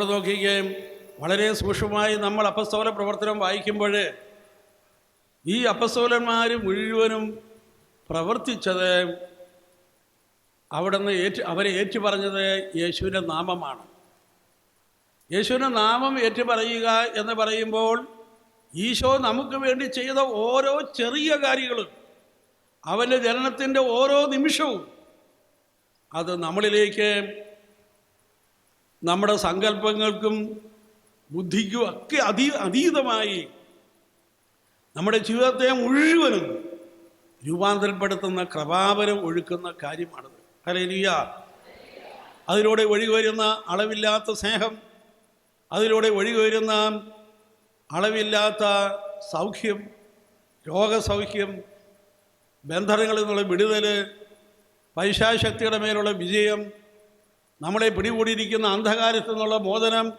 നമ്മൾ നോക്കുകയും വളരെ സൂക്ഷ്മമായി നമ്മൾ അപ്പസ്തോല പ്രവർത്തനം വായിക്കുമ്പോൾ ഈ അപ്പസ്തോലന്മാർ മുഴുവനും പ്രവർത്തിച്ചത് അവിടുന്ന് ഏറ്റു അവരെ ഏറ്റു പറഞ്ഞത് യേശുവിന്റെ നാമമാണ്. യേശുവിന്റെ നാമം ഏറ്റു പറയുക എന്ന് പറയുമ്പോൾ ഈശോ നമുക്ക് വേണ്ടി ചെയ്ത ഓരോ ചെറിയ കാര്യങ്ങളും അവന്റെ ജനനത്തിന്റെ ഓരോ നിമിഷവും അത് നമ്മളിലേക്ക് നമ്മുടെ സങ്കല്പങ്ങൾക്കും ബുദ്ധിക്കും ഒക്കെ അതി അതീതമായി നമ്മുടെ ജീവിതത്തെ മുഴുവനും രൂപാന്തരപ്പെടുത്തുന്ന കൃപാപരം ഒഴുക്കുന്ന കാര്യമാണത്. ഹലേലിയ അതിലൂടെ ഒഴുകി വരുന്ന അളവില്ലാത്ത സ്നേഹം അതിലൂടെ ഒഴുകി വരുന്ന അളവില്ലാത്ത സൗഖ്യം രോഗസൗഖ്യം ബന്ധനങ്ങളിൽ നിന്നുള്ള വിടുതൽ പൈശാശക്തിയുടെ മേലുള്ള വിജയം നമ്മളെ പിടികൂടിയിരിക്കുന്ന അന്ധകാരത്തിൽ നിന്നുള്ള മോചനം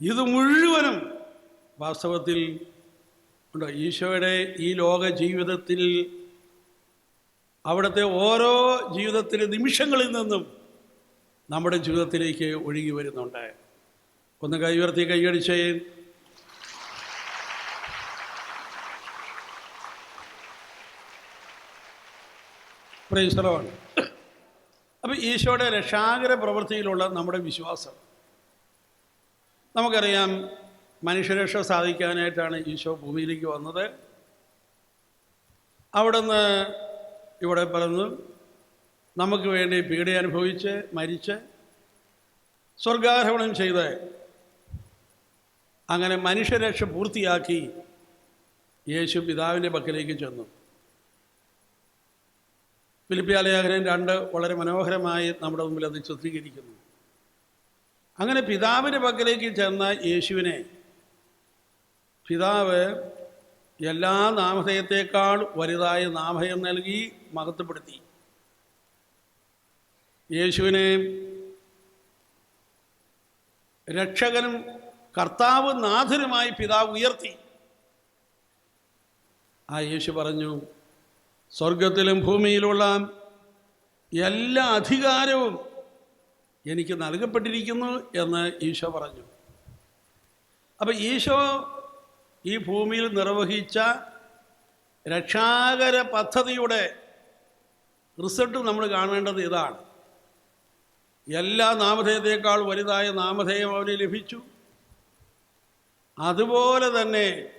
ഇത് മുഴുവനും വാസ്തവത്തിൽ ഉണ്ടോ? ഈശോയുടെ ഈ ലോക ജീവിതത്തിൽ അവിടുത്തെ ഓരോ ജീവിതത്തിലെ നിമിഷങ്ങളിൽ നിന്നും നമ്മുടെ ജീവിതത്തിലേക്ക് ഒഴുകി വരുന്നുണ്ട്. ഒന്ന് കൈയുയർത്തി കൈയടിച്ചേ പ്രൈസ്തലമാണ് അപ്പോൾ ഈശോയുടെ രക്ഷാകര പ്രവൃത്തിയിലുള്ള നമ്മുടെ വിശ്വാസം. നമുക്കറിയാം മനുഷ്യരക്ഷ സാധിക്കാനായിട്ടാണ് ഈശോ ഭൂമിയിലേക്ക് വന്നത്. അവിടുന്ന് ഇവിടെ പറഞ്ഞു നമുക്ക് വേണ്ടി പീഡ അനുഭവിച്ച് മരിച്ച് സ്വർഗാരോഹണം ചെയ്ത് അങ്ങനെ മനുഷ്യരക്ഷ പൂർത്തിയാക്കി യേശു പിതാവിന്റെ പക്കലേക്ക് ചെന്നു. ഫിലിപ്പിയാലേഖനം രണ്ട് വളരെ മനോഹരമായി നമ്മുടെ മുമ്പിൽ അത് ചിത്രീകരിക്കുന്നു. അങ്ങനെ പിതാവിന്റെ പക്കലേക്ക് ചെന്ന യേശുവിനെ പിതാവ് എല്ലാ നാമധേയത്തേക്കാൾ വലുതായ നാമധേയം നൽകി മഹത്വപ്പെടുത്തി. യേശുവിനെ രക്ഷകനും കർത്താവ് നാഥനുമായി പിതാവ് ഉയർത്തി. ആ യേശു പറഞ്ഞു സ്വർഗത്തിലും ഭൂമിയിലുള്ള എല്ലാ അധികാരവും എനിക്ക് നൽകപ്പെട്ടിരിക്കുന്നു എന്ന് ഈശോ പറഞ്ഞു. അപ്പം ഈശോ ഈ ഭൂമിയിൽ നിർവഹിച്ച രക്ഷാകര പദ്ധതിയുടെ റിസൾട്ട് നമ്മൾ കാണേണ്ടത് ഇതാണ്. എല്ലാ നാമധേയത്തേക്കാൾ വലുതായ നാമധേയം അവന് ലഭിച്ചു. അതുപോലെ തന്നെ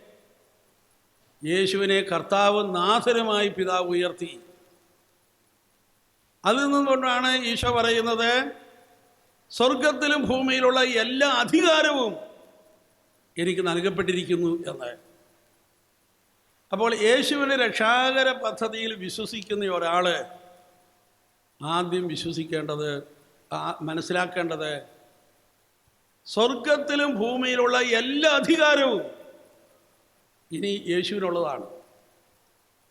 യേശുവിനെ കർത്താവ് നാഥനുമായി പിതാവ് ഉയർത്തി. അതിൽ നിന്നുകൊണ്ടാണ് ഈശോ പറയുന്നത് സ്വർഗത്തിലും ഭൂമിയിലുള്ള എല്ലാ അധികാരവും എനിക്ക് നൽകപ്പെട്ടിരിക്കുന്നു എന്ന്. അപ്പോൾ യേശുവിന്റെ രക്ഷാകര പദ്ധതിയിൽ വിശ്വസിക്കുന്ന ഒരാൾ ആദ്യം വിശ്വസിക്കേണ്ടത് മനസ്സിലാക്കേണ്ടത് സ്വർഗത്തിലും ഭൂമിയിലുള്ള എല്ലാ അധികാരവും ഇനി യേശുവിനുള്ളതാണ്.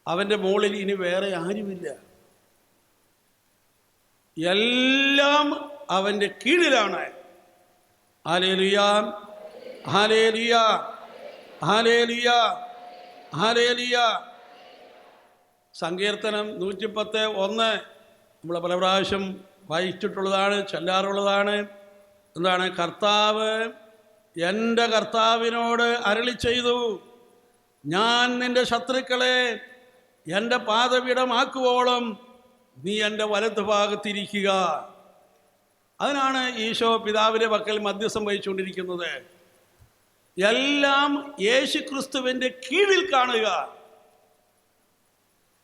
അവന്റെ മുകളിൽ ഇനി വേറെ ആരുമില്ല. എല്ലാം അവന്റെ കീഴിലാണ്. ഹാലേലുയ ഹാലേലുയ ഹാലേലുയ സങ്കീർത്തനം നൂറ്റിപ്പത്ത് ഒന്ന്. നമ്മൾ പല പ്രാവശ്യം വായിച്ചിട്ടുള്ളതാണ് ചെല്ലാറുള്ളതാണ്. എന്താണ്? കർത്താവ് എന്റെ കർത്താവിനോട് അരളി ചെയ്തു. ഞാൻ നിന്റെ ശത്രുക്കളെ എന്റെ പാതപീഠമാക്കുവോളം നീ എന്റെ വലത്ത് ഭാഗത്തിരിക്കുക. അതിനാണ് ഈശോ പിതാവിന്റെ പക്കൽ മധ്യസ്ഥം വഹിച്ചുകൊണ്ടിരിക്കുന്നത്. എല്ലാം യേശു ക്രിസ്തുവിന്റെ കീഴിൽ കാണുക.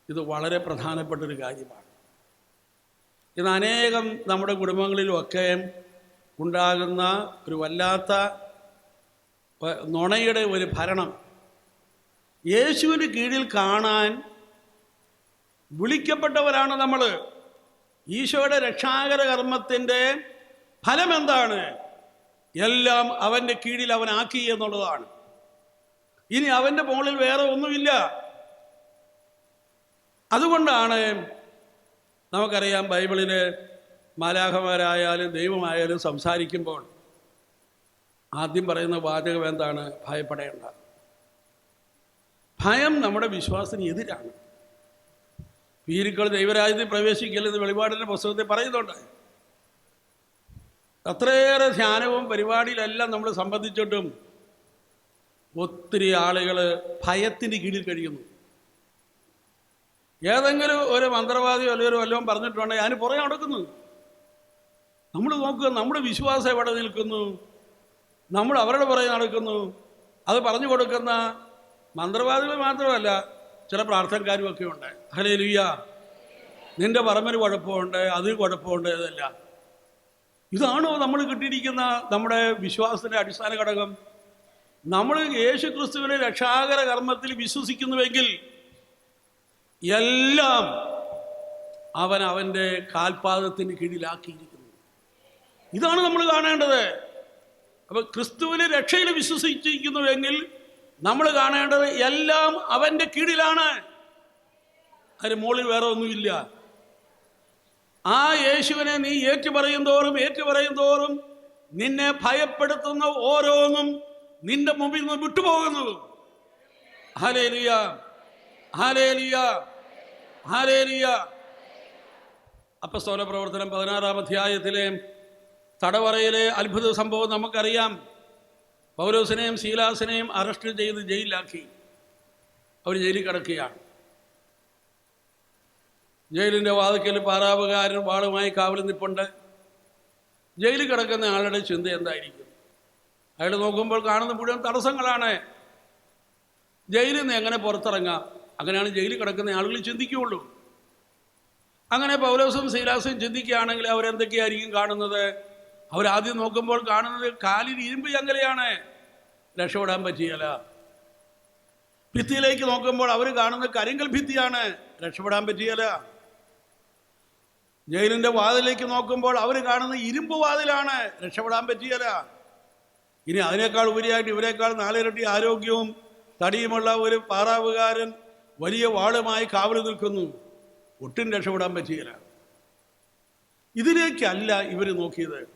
ഇത് വളരെ പ്രധാനപ്പെട്ടൊരു കാര്യമാണ്. ഇന്ന് അനേകം നമ്മുടെ കുടുംബങ്ങളിലുമൊക്കെ ഉണ്ടാകുന്ന ഒരു വല്ലാത്ത നുണയുടെ ഒരു ഭരണം യേശുവിന് കീഴിൽ കാണാൻ വിളിക്കപ്പെട്ടവരാണ് നമ്മൾ. ഈശോയുടെ രക്ഷാകര കർമ്മത്തിന്റെ ഫലം എന്താണ്? എല്ലാം അവന്റെ കീഴിൽ അവനാക്കി എന്നുള്ളതാണ്. ഇനി അവന്റെ മുകളിൽ വേറെ ഒന്നുമില്ല. അതുകൊണ്ടാണ് നമുക്കറിയാം ബൈബിളിൽ മാലാഖമാരായാലും ദൈവമായാലും സംസാരിക്കുമ്പോൾ ആദ്യം പറയുന്ന വാചകം എന്താണ്? ഭയപ്പെടേണ്ട. ഭയം നമ്മുടെ വിശ്വാസത്തിന് എതിരാണ്. വീരുക്കൾ ദൈവരാജ്യത്തിൽ പ്രവേശിക്കില്ലെന്ന് വെളിപാടിന്റെ പുസ്തകത്തിൽ പറയുന്നുണ്ട്. അത്രയേറെ ധ്യാനവും പരിപാടിയിലെല്ലാം നമ്മൾ സംബന്ധിച്ചിട്ടും ഒത്തിരി ആളുകൾ ഭയത്തിന്റെ കീഴിൽ കഴിയുന്നു. ഏതെങ്കിലും ഒരു മന്ത്രവാദിയോ അല്ലെങ്കിൽ വല്ലതും പറഞ്ഞിട്ടുണ്ടെങ്കിൽ അതിന് പുറകെ നടക്കുന്നു. നമ്മൾ നോക്കുക നമ്മുടെ വിശ്വാസം എവിടെ നിൽക്കുന്നു? നമ്മൾ അവരുടെ പുറകെ നടക്കുന്നു. അത് പറഞ്ഞു കൊടുക്കുന്ന മന്ത്രവാദികൾ മാത്രമല്ല ചില പ്രാർത്ഥനക്കാരും ഒക്കെ ഉണ്ട്. ഹലേ ലുയ്യ നിന്റെ പറമ്പിന് കുഴപ്പമുണ്ട് അത് കുഴപ്പമുണ്ട് ഇതല്ല. ഇതാണോ നമ്മൾ കിട്ടിയിരിക്കുന്ന നമ്മുടെ വിശ്വാസത്തിന്റെ അടിസ്ഥാന ഘടകം? നമ്മൾ യേശു ക്രിസ്തുവിനെ രക്ഷാകര കർമ്മത്തിൽ വിശ്വസിക്കുന്നുവെങ്കിൽ എല്ലാം അവൻ അവന്റെ കാൽപാദത്തിന് കീഴിലാക്കിയിരിക്കുന്നു. ഇതാണ് നമ്മൾ കാണേണ്ടത്. അപ്പൊ ക്രിസ്തുവിനെ രക്ഷയിൽ വിശ്വസിച്ചിരിക്കുന്നുവെങ്കിൽ നമ്മൾ കാണേണ്ടത് എല്ലാം അവന്റെ കീഴിലാണ്. അതിന് മുകളിൽ വേറെ ഒന്നുമില്ല. ആ യേശുവിനെ നീ ഏറ്റുപറയും തോറും ഏറ്റുപറയും തോറും നിന്നെ ഭയപ്പെടുത്തുന്ന ഓരോന്നും നിന്റെ മുമ്പിൽ നിന്ന് വിട്ടുപോകുന്നു ഹലേലിയ ഹലേലിയ ഹലേലിയ അപ്പസ്തോല പ്രവർത്തനം പതിനാറാം അധ്യായത്തിലെ തടവറയിലെ അത്ഭുത സംഭവം നമുക്കറിയാം. പൗലോസിനെയും ശീലാസിനെയും അറസ്റ്റ് ചെയ്ത് ജയിലിലാക്കി. അവർ ജയിലിൽ കിടക്കുകയാണ്. ജയിലിന്റെ വാതിക്കൽ പാറാവുകാരൻ വാളുമായി കാവൽ നിൽപ്പുണ്ട് ജയിലിൽ കിടക്കുന്ന ആളുടെ ചിന്ത എന്തായിരിക്കും? അയാൾ നോക്കുമ്പോൾ കാണുന്ന മുഴുവൻ തടസ്സങ്ങളാണ്. ജയിലിൽ നിന്ന് എങ്ങനെ പുറത്തിറങ്ങാം? അങ്ങനെയാണ് ജയിലിൽ കിടക്കുന്ന ആളുകൾ ചിന്തിക്കുകയുള്ളൂ അങ്ങനെ പൗലോസും ശീലാസും ചിന്തിക്കുകയാണെങ്കിൽ അവരെന്തൊക്കെയായിരിക്കും കാണുന്നത്? അവരാദ്യം നോക്കുമ്പോൾ കാണുന്നത് കാലിൽ ഇരുമ്പ് ചങ്ങലയാണ്. രക്ഷപ്പെടാൻ പറ്റിയല്ല. ഭിത്തിയിലേക്ക് നോക്കുമ്പോൾ അവർ കാണുന്നത് കരിങ്കൽ ഭിത്തിയാണ്. രക്ഷപ്പെടാൻ പറ്റിയല്ല. ജയിലിന്റെ വാതിലേക്ക് നോക്കുമ്പോൾ അവർ കാണുന്ന ഇരുമ്പ് വാതിലാണ്. രക്ഷപ്പെടാൻ പറ്റിയല്ല. ഇനി അതിനേക്കാൾ ഉപരിയായിട്ട് ഇവരെക്കാൾ നാലിരട്ടി ആരോഗ്യവും തടിയുമുള്ള ഒരു പാറാവുകാരൻ വലിയ വാളുമായി കാവൽ നിൽക്കുന്നു. ഒട്ടും രക്ഷപ്പെടാൻ പറ്റിയില്ല. ഇതിലേക്കല്ല ഇവർ നോക്കിയത്.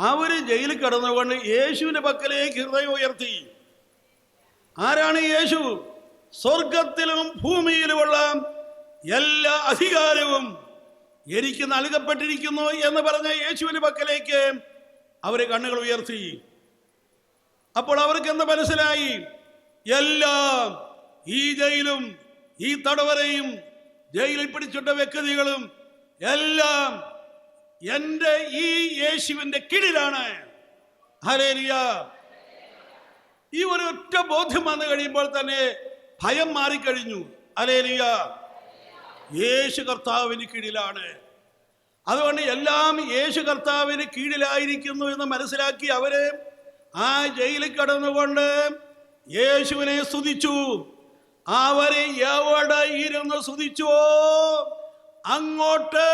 അവർ ജയിലിൽ കിടന്നുകൊണ്ട് യേശുവിന്റെ പക്കലേക്ക് ഹൃദയം ഉയർത്തി. ആരാണ് യേശു? സ്വർഗത്തിലും ഭൂമിയിലുമുള്ള എല്ലാ അധികാരവും എനിക്ക് നൽകപ്പെട്ടിരിക്കുന്നു എന്ന് പറഞ്ഞ യേശുവിന്റെ പക്കലേക്ക് അവരെ കണ്ണുകൾ ഉയർത്തി. അപ്പോൾ അവർക്ക് എന്ത് മനസ്സിലായി? എല്ലാം ഈ ജയിലും ഈ തടവരയും ജയിലിൽ പിടിച്ചിട്ട വ്യക്തികളും എല്ലാം എന്റെ ഈ യേശുവിന്റെ കീഴിലാണ് ഈ ഒരു ഒറ്റ ബോധ്യം വന്നു കഴിയുമ്പോൾ തന്നെ ഭയം മാറിക്കഴിഞ്ഞു. അലേലിയ യേശു കർത്താവിന് കീഴിലാണ് അതുകൊണ്ട് എല്ലാം യേശു കർത്താവിന് കീഴിലായിരിക്കുന്നു എന്ന് മനസ്സിലാക്കി അവർ ആ ജയിലിൽ കടന്നുകൊണ്ട് യേശുവിനെ സ്തുതിച്ചു. അവർ എവിടെ ഇരുന്ന് സ്തുതിച്ചുവോ? അങ്ങോട്ട്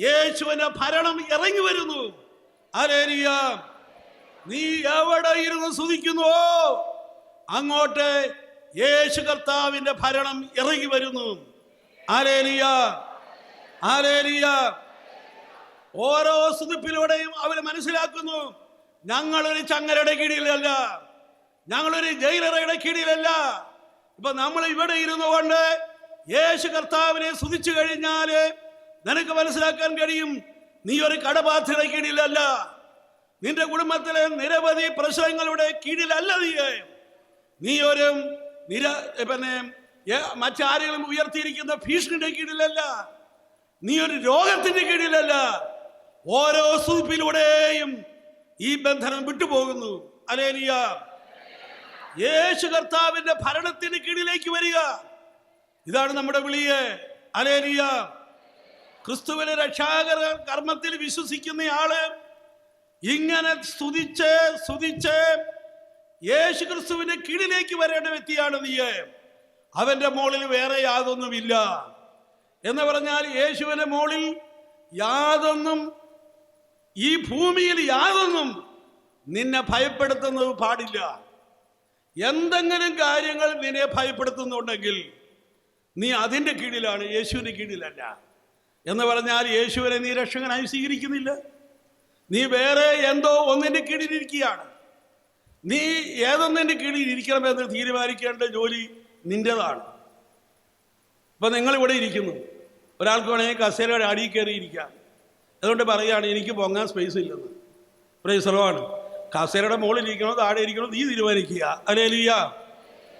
യേശുവിന്റെ ഭരണം ഇറങ്ങി വരുന്നു. അലേലിയ നീ എവിടെ ഇരുന്ന് സ്തുതിക്കുന്നുവോ? അങ്ങോട്ട് യേശു കർത്താവിന്റെ ഭരണം ഇറങ്ങി വരുന്നു. ആലേലിയ ആലേലിയ ഓരോ സ്തുതിപ്പിലൂടെയും അവർ മനസ്സിലാക്കുന്നു. ഞങ്ങളൊരു ചങ്ങലയുടെ കീഴിലല്ല. ഞങ്ങളൊരു ജയിലറയുടെ കീഴിലല്ല. ഇപ്പൊ നമ്മൾ ഇവിടെ ഇരുന്നു കൊണ്ട് യേശു കർത്താവിനെ സ്തുതിച്ചു കഴിഞ്ഞാൽ നിനക്ക് മനസ്സിലാക്കാൻ കഴിയും. നീ ഒരു കടബാധ്യത കീഴിലല്ല. നിന്റെ കുടുംബത്തിലെ നിരവധി പ്രശ്നങ്ങളുടെ കീഴിലല്ല നീ. നീ ഒരു നിര പിന്നെ മറ്റാരെങ്കിലും ഉയർത്തിയിരിക്കുന്ന ഭീഷണിയുടെ കീഴിലല്ല. നീ ഒരു രോഗത്തിന്റെ കീഴിലല്ല. ഓരോ സൂപ്പിലൂടെയും ഈ ബന്ധനം വിട്ടുപോകുന്നു. അലേലിയ. യേശു കർത്താവിന്റെ ഭരണത്തിന് കീഴിലേക്ക് വരിക. ഇതാണ് നമ്മുടെ വിളിയെ. അലേലിയ. ക്രിസ്തുവിനെ രക്ഷാകര കർമ്മത്തിൽ വിശ്വസിക്കുന്ന ആൾ ഇങ്ങനെ സ്തുതിച്ച് സ്തുതിച്ച് യേശു ക്രിസ്തുവിന്റെ കീഴിലേക്ക് വരേണ്ട വ്യക്തിയാണ് നീ. അവന്റെ മോളിൽ വേറെ യാതൊന്നുമില്ല. എന്ന് പറഞ്ഞാൽ യേശുവിന്റെ മോളിൽ യാതൊന്നും ഈ ഭൂമിയിൽ യാതൊന്നും നിന്നെ ഭയപ്പെടുത്തുന്നത് പാടില്ല. എന്തെങ്കിലും കാര്യങ്ങൾ നിന്നെ ഭയപ്പെടുത്തുന്നുണ്ടെങ്കിൽ നീ അതിന്റെ കീഴിലാണ് യേശുവിന്റെ കീഴിലല്ല. എന്ന് പറഞ്ഞാൽ യേശുവിനെ നീ രക്ഷകനായി സ്വീകരിക്കുന്നില്ല. നീ വേറെ എന്തോ ഒന്നിന്റെ കീഴിലിരിക്കുകയാണ് നീ ഏതൊന്നിന്റെ കീഴിൽ ഇരിക്കണമെന്ന് തീരുമാനിക്കേണ്ട ജോലി നിന്റെതാണ് ഇപ്പം നിങ്ങളിവിടെ ഇരിക്കുന്നു. ഒരാൾക്ക് വേണമെങ്കിൽ കസേരയുടെ അടിയിൽ കയറിയിരിക്കാം അതുകൊണ്ട് പറയുകയാണ് എനിക്ക് പൊങ്ങാൻ സ്പേസ് ഇല്ലെന്ന്. പ്രൈസറവാണ് കസേരയുടെ മുകളിൽ ഇരിക്കണോ താഴെ ഇരിക്കണോ നീ തീരുമാനിക്കുക. അലേലിയ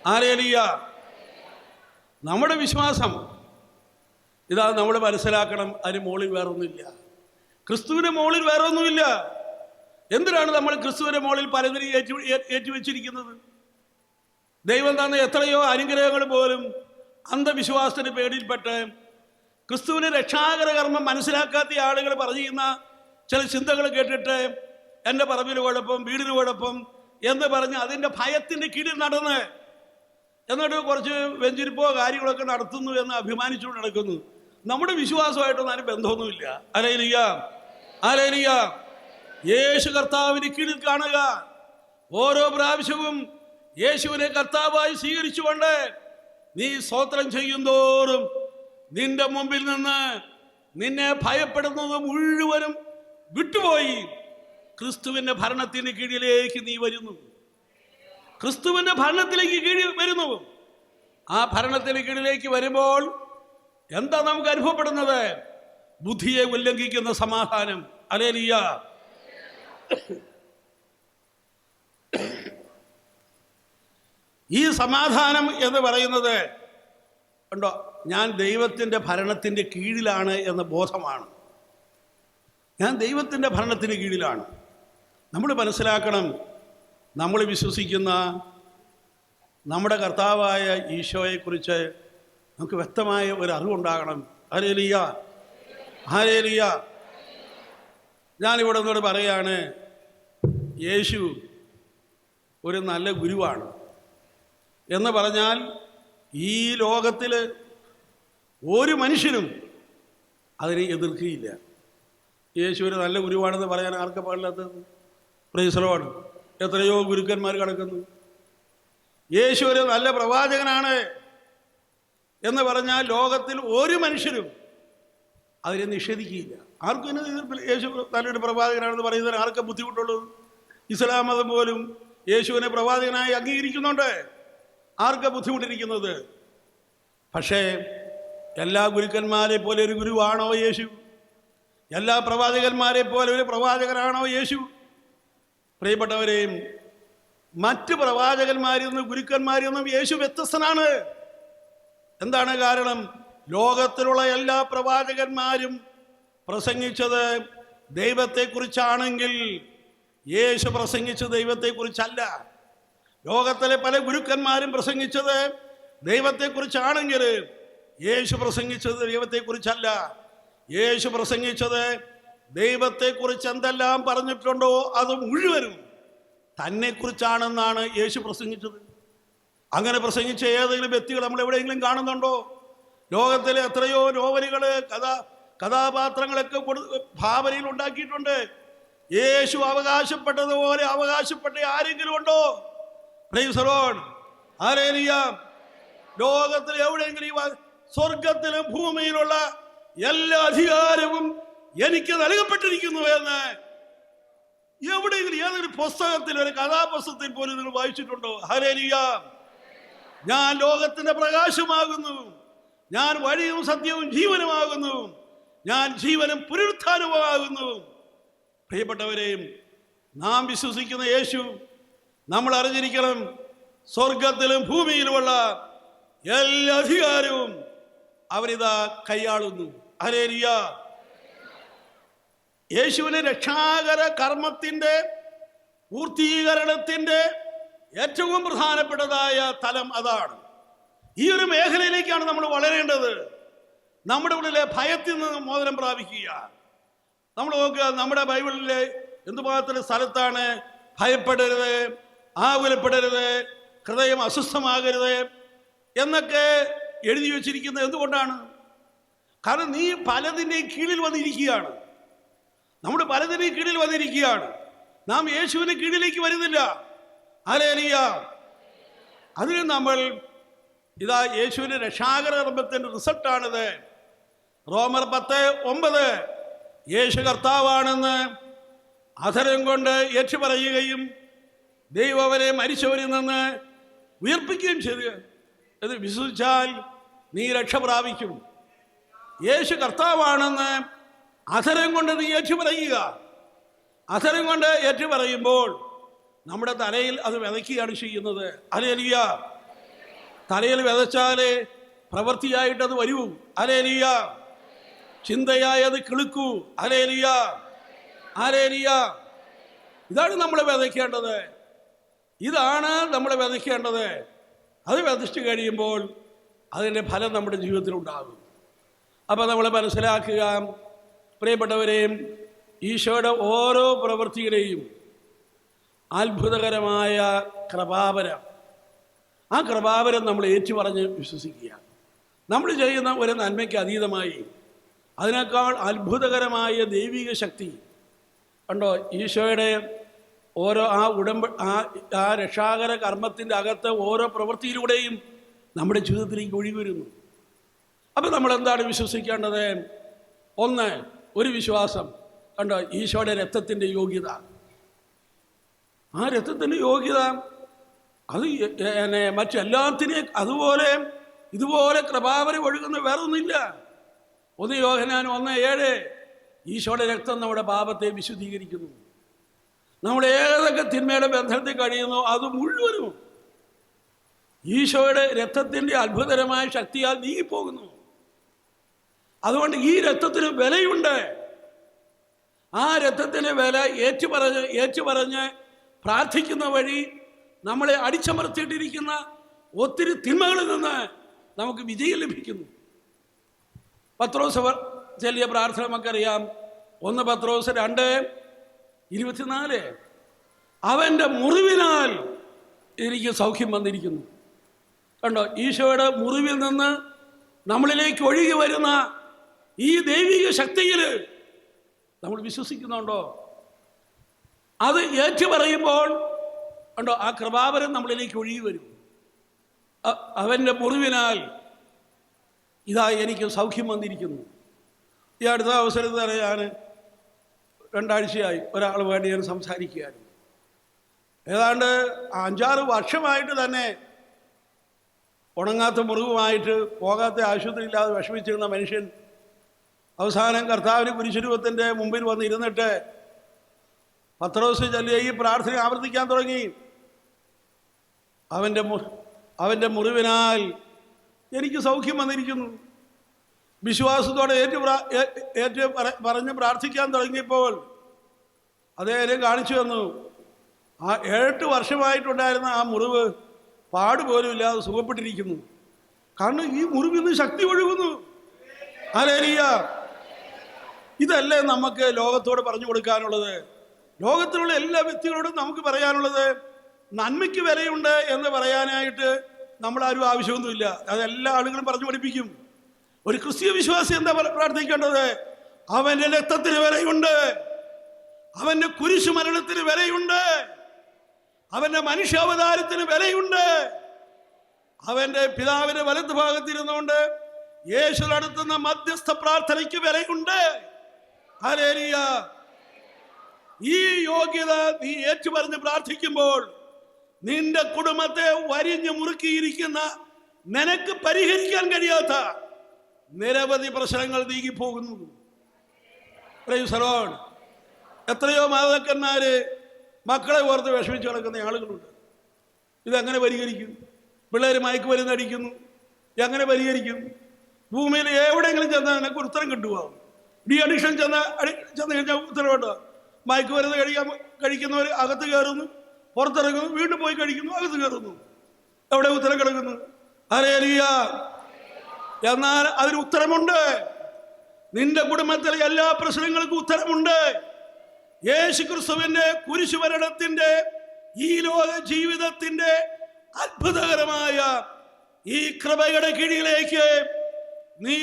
ആരേലിയ നമ്മുടെ വിശ്വാസം ഇതാ നമ്മൾ മനസ്സിലാക്കണം അതിന് മുകളിൽ വേറൊന്നുമില്ല. ക്രിസ്തുവിന്റെ മുകളിൽ വേറൊന്നുമില്ല. എന്തിനാണ് നമ്മൾ ക്രിസ്തുവിന്റെ മുകളിൽ പലതിനും ഏറ്റു ഏറ്റുവെച്ചിരിക്കുന്നത്? ദൈവം തന്ന എത്രയോ അനുഗ്രഹങ്ങൾ പോലും അന്ധവിശ്വാസത്തിന് പേടിയിൽപ്പെട്ട് ക്രിസ്തുവിന് രക്ഷാകര കർമ്മം മനസ്സിലാക്കാത്ത ആളുകൾ പറഞ്ഞിരുന്ന ചില ചിന്തകൾ കേട്ടിട്ട് എന്റെ പറമ്പിന് കുഴപ്പം വീടിന് കുഴപ്പം എന്ന് പറഞ്ഞ് അതിന്റെ ഭയത്തിന്റെ കീഴിൽ നടന്ന് എന്നിട്ട് കുറച്ച് വെഞ്ചിരിപ്പോ കാര്യങ്ങളൊക്കെ നടത്തുന്നു എന്ന് അഭിമാനിച്ചുകൊണ്ട് നടക്കുന്നു. നമ്മുടെ വിശ്വാസമായിട്ടൊന്നും അതിന് ബന്ധമൊന്നുമില്ല. അലയിലിയ അലയിലിയ യേശു കർത്താവിന് കീഴിൽ കാണുക. ഓരോ പ്രാവശ്യവും യേശുവിനെ കർത്താവായി സ്വീകരിച്ചുകൊണ്ട് നീ സ്വോത്രം ചെയ്യുന്തോറും നിന്റെ മുമ്പിൽ നിന്ന് നിന്നെ ഭയപ്പെടുന്നത് മുഴുവനും വിട്ടുപോയി. ക്രിസ്തുവിന്റെ ഭരണത്തിന് കീഴിലേക്ക് നീ വരുന്നു. ക്രിസ്തുവിന്റെ ഭരണത്തിലേക്ക് കീഴിൽ വരുന്നു. ആ ഭരണത്തിന് കീഴിലേക്ക് വരുമ്പോൾ എന്താ നമുക്ക് അനുഭവപ്പെടുന്നത്? ബുദ്ധിയെ ഉല്ലംഘിക്കുന്ന സമാധാനം. അലേലിയ. ഈ സമാധാനം എന്ന് പറയുന്നത് ഉണ്ടോ ഞാൻ ദൈവത്തിന്റെ ഭരണത്തിന്റെ കീഴിലാണ് എന്ന ബോധമാണ്. ഞാൻ ദൈവത്തിന്റെ ഭരണത്തിന് കീഴിലാണ്. നമ്മൾ മനസ്സിലാക്കണം നമ്മൾ വിശ്വസിക്കുന്ന നമ്മുടെ കർത്താവായ ഈശോയെക്കുറിച്ച് നമുക്ക് വ്യക്തമായ ഒരു അറിവുണ്ടാകണം. ഹരേലിയ ഹരേലിയ ഞാനിവിടെ നിന്നോട് പറയാണ് യേശു ഒരു നല്ല ഗുരുവാണ്. എന്ന് പറഞ്ഞാൽ ഈ ലോകത്തിൽ ഒരു മനുഷ്യനും അതിനെ എതിർക്കുകയില്ല. യേശു ഒരു നല്ല ഗുരുവാണെന്ന് പറയാൻ ആർക്കും പാടില്ലാത്തത്? പ്രൈസറോട് എത്രയോ ഗുരുക്കന്മാർ കിടക്കുന്നു. യേശു ഒരു നല്ല പ്രവാചകനാണ്. എന്ന് പറഞ്ഞാൽ ലോകത്തിൽ ഒരു മനുഷ്യരും അതിനെ നിഷേധിക്കുകയില്ല. ആർക്കും ഇതിനെ യേശു തലയുടെ പ്രവാചകനാണെന്ന് പറയുന്നതിന് ആർക്കും ബുദ്ധിമുട്ടുള്ളത്? ഇസ്ലാം മതം പോലും യേശുവിനെ പ്രവാചകനായി അംഗീകരിക്കുന്നുണ്ട്. ആർക്ക ബുദ്ധിമുട്ടിരിക്കുന്നത്? പക്ഷേ എല്ലാ ഗുരുക്കന്മാരെ പോലെ ഒരു ഗുരുവാണോ യേശു? എല്ലാ പ്രവാചകന്മാരെ പോലെ ഒരു പ്രവാചകനാണോ യേശു? പ്രിയപ്പെട്ടവരെയും മറ്റ് പ്രവാചകന്മാരിൽ നിന്നും ഗുരുക്കന്മാരിൽ നിന്നും യേശു വ്യത്യസ്തനാണ്. എന്താണ് കാരണം? ലോകത്തിലുള്ള എല്ലാ പ്രവാചകന്മാരും പ്രസംഗിച്ചത് ദൈവത്തെക്കുറിച്ചാണെങ്കിൽ യേശു പ്രസംഗിച്ച ദൈവത്തെക്കുറിച്ചല്ല. ലോകത്തിലെ പല ഗുരുക്കന്മാരും പ്രസംഗിച്ചത് ദൈവത്തെക്കുറിച്ചാണെങ്കിൽ യേശു പ്രസംഗിച്ചത് ദൈവത്തെക്കുറിച്ചല്ല. യേശു പ്രസംഗിച്ചത് ദൈവത്തെക്കുറിച്ച് എന്തെല്ലാം പറഞ്ഞിട്ടുണ്ടോ അത് മുഴുവനും തന്നെക്കുറിച്ചാണെന്നാണ് യേശു പ്രസംഗിച്ചത്. അങ്ങനെ പ്രസംഗിച്ച ഏതെങ്കിലും വ്യക്തികൾ നമ്മൾ എവിടെയെങ്കിലും കാണുന്നുണ്ടോ? ലോകത്തിലെ എത്രയോ നോവലുകൾ കഥാ കഥാപാത്രങ്ങളൊക്കെ ഭാവനയിൽ ഉണ്ടാക്കിയിട്ടുണ്ട്. യേശു അവകാശപ്പെട്ടതുപോലെ അവകാശപ്പെട്ട ആരെങ്കിലും ഉണ്ടോ? പ്രൈസറോൺ ആരേലിയാം ലോകത്തിൽ എവിടെയെങ്കിലും സ്വർഗത്തിലും ഭൂമിയിലുള്ള എല്ലാ അധികാരവും എനിക്ക് നൽകപ്പെട്ടിരിക്കുന്നു എന്ന് എവിടെയെങ്കിലും ഏതൊരു പുസ്തകത്തിൽ ഒരു കഥാപുസ്തകത്തിൽ പോലും നിങ്ങൾ വായിച്ചിട്ടുണ്ടോ? ഹരേലിയ ഞാൻ ലോകത്തിന്റെ പ്രകാശമാകുന്നു. ഞാൻ വഴിയും സത്യവും ജീവനുമാകുന്നു. ഞാൻ ജീവനും പുനരുത്ഥാനവുമാകുന്നു. പ്രിയപ്പെട്ടവരെയും നാം വിശ്വസിക്കുന്ന യേശു നമ്മൾ അറിഞ്ഞിരിക്കണം സ്വർഗത്തിലും ഭൂമിയിലുമുള്ള എല്ലാ അധികാരവും അവരിതാ കൈയാളുന്നു. അരേരിയ യേശുവിന് രക്ഷാകര കർമ്മത്തിന്റെ പൂർത്തീകരണത്തിന്റെ ഏറ്റവും പ്രധാനപ്പെട്ടതായ തലം അതാണ്. ഈ ഒരു മേഖലയിലേക്കാണ് നമ്മൾ വളരേണ്ടത്. നമ്മുടെ ഉള്ളിലെ ഭയത്തിൽ നിന്ന് മോചനം പ്രാപിക്കുക. നമ്മൾ നോക്കുക നമ്മുടെ ബൈബിളിലെ എന്തുമാത്രം സ്ഥലത്താണ് ഭയപ്പെടരുത് ആകുലപ്പെടരുത് ഹൃദയം അസ്വസ്ഥമാകരുത് എന്നൊക്കെ എഴുതി വച്ചിരിക്കുന്നത് എന്തുകൊണ്ടാണ്? കാരണം നീ പലതിന്റെയും കീഴിൽ വന്നിരിക്കുകയാണ്. നമ്മുടെ പലതിന്റെയും കീഴിൽ വന്നിരിക്കുകയാണ്. നാം യേശുവിന് കീഴിലേക്ക് വരുന്നില്ല. ആലേലിയ അതിന് നമ്മൾ ഇതാ യേശുവിന്റെ രക്ഷാകര കർമ്മത്തിന്റെ റിസൾട്ടാണിത്. റോമർ പത്ത് ഒമ്പത്. യേശു കർത്താവാണെന്ന് അധരം കൊണ്ട് ഏറ്റു പറയുകയും ദൈവം അവരെ മരിച്ചവരിൽ നിന്ന് ഉയർപ്പിക്കുകയും ചെയ്തു. ഇത് വിശ്വസിച്ചാൽ നീ രക്ഷ പ്രാപിക്കും. യേശു കർത്താവാണെന്ന് അധരം കൊണ്ട് നീ ഏറ്റു പറയുക. അധരം കൊണ്ട് ഏറ്റു പറയുമ്പോൾ നമ്മുടെ തലയിൽ അത് വിതയ്ക്കുകയാണ് ചെയ്യുന്നത്. അലേലിയ. തലയിൽ വിതച്ചാലേ പ്രവൃത്തിയായിട്ട് അത് വരൂ. അലേലിയ. ചിന്തയായി അത് കിളുക്കൂ. അലേലിയ. അലേലിയ. ഇതാണ് നമ്മൾ വിതയ്ക്കേണ്ടത്. ഇതാണ് നമ്മൾ വിതയ്ക്കേണ്ടത്. അത് വിതച്ച് കഴിയുമ്പോൾ അതിന്റെ ഫലം നമ്മുടെ ജീവിതത്തിൽ ഉണ്ടാകും. അപ്പോൾ നമ്മൾ മനസ്സിലാക്കുക. പ്രിയപ്പെട്ടവരെയും ഈശോയുടെ ഓരോ പ്രവൃത്തിയുടെയും അത്ഭുതകരമായ കൃപാവരം. ആ കൃപാവരം നമ്മൾ ഏറ്റുപറഞ്ഞ് വിശ്വസിക്കുക. നമ്മൾ ചെയ്യുന്ന ഒരു നന്മയ്ക്ക് അതീതമായി അതിനേക്കാൾ അത്ഭുതകരമായ ദൈവിക ശക്തി. കണ്ടോ ഈശോയുടെ ഓരോ ആ ഉടമ്പ ആ ആ രക്ഷാകര കർമ്മത്തിന്റെ അകത്ത് ഓരോ പ്രവൃത്തിയിലൂടെയും നമ്മുടെ ജീവിതത്തിലേക്ക് ഒഴിവരുന്നു അപ്പം നമ്മൾ എന്താണ് വിശ്വസിക്കേണ്ടത്? ഒന്ന് ഒരു വിശ്വാസം. കണ്ടോ ഈശോയുടെ രക്തത്തിന്റെ യോഗ്യത. ആ രക്തത്തിന്റെ യോഗ്യത. അത് എന്നെ മറ്റെല്ലാത്തിനെയും അതുപോലെ ഇതുപോലെ കൃപാവരം ഒഴുകുന്ന വേറൊന്നുമില്ല. ഒന്ന് യോഹനാൻ ഒന്ന് ഏഴ്. ഈശോയുടെ രക്തം നമ്മുടെ പാപത്തെ വിശുദ്ധീകരിക്കുന്നു. നമ്മൾ ഏതൊക്കെ തിന്മയുടെ ബന്ധത്തിൽ കഴിയുന്നു അത് മുഴുവനും ഈശോയുടെ രക്തത്തിന്റെ അത്ഭുതകരമായ ശക്തിയാൽ നീങ്ങിപ്പോകുന്നു. അതുകൊണ്ട് ഈ രക്തത്തിന് വിലയുണ്ട്. ആ രക്തത്തിന് വില ഏറ്റുപറഞ്ഞ് ഏറ്റുപറഞ്ഞ് പ്രാർത്ഥിക്കുന്ന വഴി നമ്മളെ അടിച്ചമർത്തിയിട്ടിരിക്കുന്ന ഒത്തിരി തിന്മകളിൽ നിന്ന് നമുക്ക് വിജയം ലഭിക്കുന്നു. പത്രോസ് ചെല്ലിയ പ്രാർത്ഥന നമുക്കറിയാം. ഒന്ന് പത്രോസ് രണ്ട് ഇരുപത്തിനാല്. അവന്റെ മുറിവിനാൽ എനിക്ക് സൗഖ്യം വന്നിരിക്കുന്നു. കണ്ടോ ഈശോയുടെ മുറിവിൽ നിന്ന് നമ്മളിലേക്ക് ഒഴുകി വരുന്ന ഈ ദൈവിക ശക്തിയിൽ നമ്മൾ വിശ്വസിക്കുന്നുണ്ടോ? അത് ഏറ്റു പറയുമ്പോൾ ഉണ്ടോ ആ കൃപാവരം നമ്മളിലേക്ക് ഒഴുകി വരും. അവന്റെ മുറിവിനാൽ ഇതാ എനിക്ക് സൗഖ്യം വന്നിരിക്കുന്നു. ഈ അടുത്ത അവസരത്തിൽ അറിയാൻ രണ്ടാഴ്ചയായി ഒരാളുമായിട്ട് ഞാൻ സംസാരിക്കുകയായിരുന്നു. ഏതാണ്ട് അഞ്ചാറ് വർഷമായിട്ട് തന്നെ ഉണങ്ങാത്ത മുറിവുമായിട്ട് പോകാത്ത ആശുപത്രി ഇല്ലാതെ വിഷമിച്ചിരുന്ന മനുഷ്യൻ അവസാനം കർത്താവിന് കുരിശുരൂപത്തിന്റെ മുമ്പിൽ വന്ന് ഇരുന്നിട്ട് പത്രോസ് ചൊല്ലിയ ഈ പ്രാർത്ഥന ആവർത്തിക്കാൻ തുടങ്ങി. അവന്റെ അവന്റെ മുറിവിനാൽ എനിക്ക് സൗഖ്യം വന്നിരിക്കുന്നു. വിശ്വാസത്തോടെ ഏറ്റു ഏറ്റു പറ- പറഞ്ഞ് പ്രാർത്ഥിക്കാൻ തുടങ്ങിയപ്പോൾ അദ്ദേഹം കാണിച്ചു തന്നു ആ ഏഴെട്ട് വർഷമായിട്ടുണ്ടായിരുന്ന ആ മുറിവ് പാടുപോലും ഇല്ലാതെ സുഖപ്പെട്ടിരിക്കുന്നു. കാരണം ഈ മുറിവിൽ നിന്ന് ശക്തി ഒഴുകുന്നു. ആലേലിയ ഇതല്ലേ നമുക്ക് ലോകത്തോട് പറഞ്ഞു കൊടുക്കാനുള്ളത്? ലോകത്തിലുള്ള എല്ലാ വ്യക്തികളോടും നമുക്ക് പറയാനുള്ളത് നന്മയ്ക്ക് വിലയുണ്ട് എന്ന് പറയാനായിട്ട് നമ്മൾ ആരും ആവശ്യമൊന്നുമില്ല. അത് എല്ലാ ആളുകളും പറഞ്ഞു പഠിപ്പിക്കും. ഒരു ക്രിസ്തീയ വിശ്വാസി എന്താ പ്രാർത്ഥിക്കേണ്ടത്? അവന്റെ രക്തത്തിന് വിലയുണ്ട്. അവന്റെ കുരിശു മരണത്തിന് വിലയുണ്ട്. അവന്റെ മനുഷ്യാവതാരത്തിന് വിലയുണ്ട്. അവന്റെ പിതാവിന്റെ വലത്ത് ഭാഗത്തിരുന്നുകൊണ്ട് യേശു നടത്തുന്ന മധ്യസ്ഥ പ്രാർത്ഥനയ്ക്ക് വിലയുണ്ട്. ഹല്ലേലൂയ. ഈ യോഗ്യത നീ ഏറ്റുപറഞ്ഞ് പ്രാർത്ഥിക്കുമ്പോൾ നിന്റെ കുടുംബത്തെ വരിഞ്ഞു മുറുക്കിയിരിക്കുന്ന നിനക്ക് പരിഹരിക്കാൻ കഴിയാത്ത നിരവധി പ്രശ്നങ്ങൾ നീങ്ങി പോകുന്നു the Lord. എത്രയോ മാതാക്കന്മാര് മക്കളെ ഓർത്ത് വിഷമിച്ച് കിടക്കുന്ന ആളുകളുണ്ട്. ഇതെങ്ങനെ പരിഹരിക്കും? പിള്ളേർ മയക്കുമരുന്ന് അടിക്കുന്നു. എങ്ങനെ പരിഹരിക്കും? ഭൂമിയിൽ എവിടെയെങ്കിലും ചെന്നാൽ നിനക്ക് ഉത്തരം കിട്ടുമോ ഡി അഡിഷൻ ചെന്ന ചെന്ന് കഴിഞ്ഞാൽ ഉത്തരവുണ്ടോ മയക്കുമരുന്ന് കഴിക്കാൻ കഴിക്കുന്നവർ അകത്ത് കയറുന്നു പുറത്തിറങ്ങുന്നു വീണ്ടും പോയി കഴിക്കുന്നു അകത്ത് കയറുന്നു. എവിടെ ഉത്തരം കിടക്കുന്നു? അറിയ എന്നാൽ അതിന് ഉത്തരമുണ്ട്. നിന്റെ കുടുംബത്തിലെ എല്ലാ പ്രശ്നങ്ങൾക്കും ഉത്തരമുണ്ട്. യേശു ക്രിസ്തുവിന്റെ കുരിശുമരണത്തിന്റെ ഈ ലോക ജീവിതത്തിന്റെ അത്ഭുതകരമായ ഈ കൃപയുടെ കീഴിലേക്ക് നീ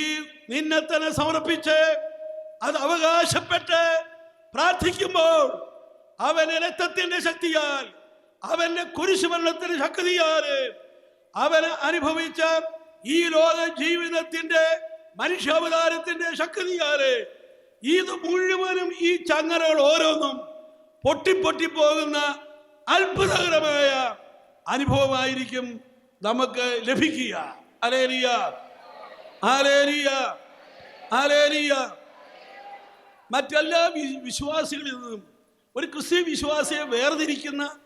നിന്നെ തന്നെ സമർപ്പിച്ച് അത് അവകാശപ്പെട്ട് പ്രാർത്ഥിക്കുമ്പോൾ അവന്റെ രക്തത്തിന്റെ ശക്തിയാൽ അവന്റെ കുരിശുമരണത്തിന്റെ ശക്തിയാൽ അവന് അനുഭവിച്ച ഈ ലോക ജീവിതത്തിന്റെ മനുഷ്യാവതാരത്തിന്റെ ശക്തിയാൽ ഇത് മുഴുവനും ഈ ചങ്ങലകൾ ഓരോന്നും പൊട്ടി പൊട്ടി പോകുന്ന അത്ഭുതകരമായ അനുഭവമായിരിക്കും നമുക്ക് ലഭിക്കുക. അലേലിയ അലേലിയ ആലേലിയ മറ്റെല്ലാ വിശ്വാസികളിൽ നിന്നും ഒരു ക്രിസ്ത്യ വിശ്വാസിയെ വേർതിരിക്കുന്ന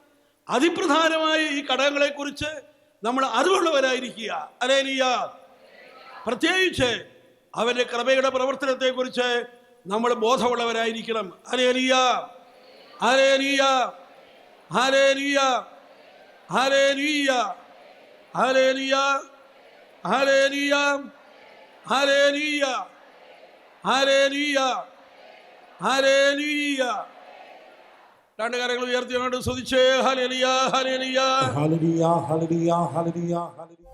അതിപ്രധാനമായ ഈ ഘടകങ്ങളെക്കുറിച്ച് നമ്മൾ അറിവുള്ളവരായിരിക്കുക. അലേലിയ. പ്രത്യേകിച്ച് അവന്റെ കൃപയുടെ പ്രവർത്തനത്തെക്കുറിച്ച് നമ്മൾ ബോധമുള്ളവരായിരിക്കണം. Hallelujah. Hallelujah. Hallelujah hallelujah hallelujah hallelujah hallelujah hallelujah hallelujah രണ്ട് കരങ്ങൾ അങ്ങോട്ട് സ്തുതിച്ചേ hallelujah hallelujah Hallelujah, hallelujah, hallelujah, hallelujah.